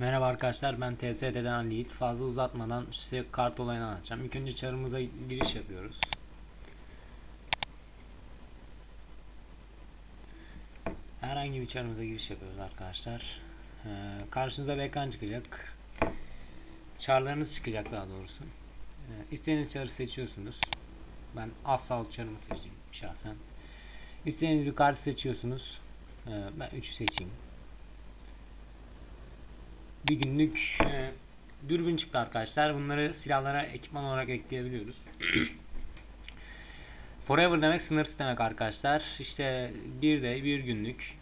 Merhaba arkadaşlar ben TST'den Ali Fazla uzatmadan size kart olayını anlatacağım. İlk önce çarımıza giriş yapıyoruz. Herhangi bir çarımıza giriş yapıyoruz arkadaşlar. Ee, karşınıza bir ekran çıkacak. Çarlarınız çıkacak daha doğrusu. Ee, istediğiniz çarı seçiyorsunuz. Ben asal çarımı seçeyim şahsen. İstediğiniz bir kart seçiyorsunuz. Ee, ben 3'ü seçeyim bir günlük e, dürbün çıktı arkadaşlar. Bunları silahlara ekipman olarak ekleyebiliyoruz. Forever demek sınırsız demek arkadaşlar. İşte bir de bir günlük.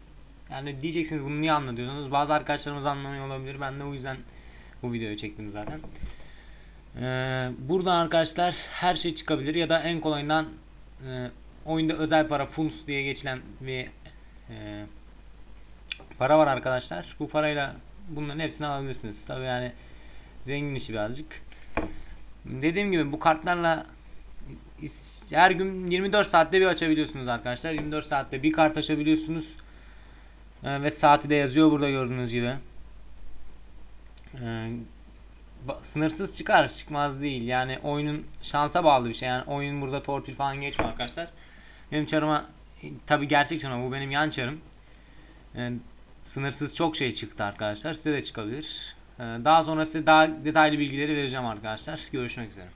Yani diyeceksiniz bunu niye anlatıyorsunuz? Bazı arkadaşlarımız anlamıyor olabilir. Ben de o yüzden bu videoyu çektim zaten. Ee, buradan arkadaşlar her şey çıkabilir ya da en kolayından e, oyunda özel para funds diye geçilen bir e, para var arkadaşlar. Bu parayla bunların hepsini alabilirsiniz. Tabi yani zengin işi birazcık. Dediğim gibi bu kartlarla her gün 24 saatte bir açabiliyorsunuz arkadaşlar. 24 saatte bir kart açabiliyorsunuz. Ee, ve saati de yazıyor burada gördüğünüz gibi. Ee, sınırsız çıkar çıkmaz değil. Yani oyunun şansa bağlı bir şey. Yani oyun burada torpil falan geçmiyor arkadaşlar. Benim çarıma tabi gerçek çarıma bu benim yan çarım. Ee, sınırsız çok şey çıktı arkadaşlar. Size de çıkabilir. Ee, daha sonra size daha detaylı bilgileri vereceğim arkadaşlar. Görüşmek üzere.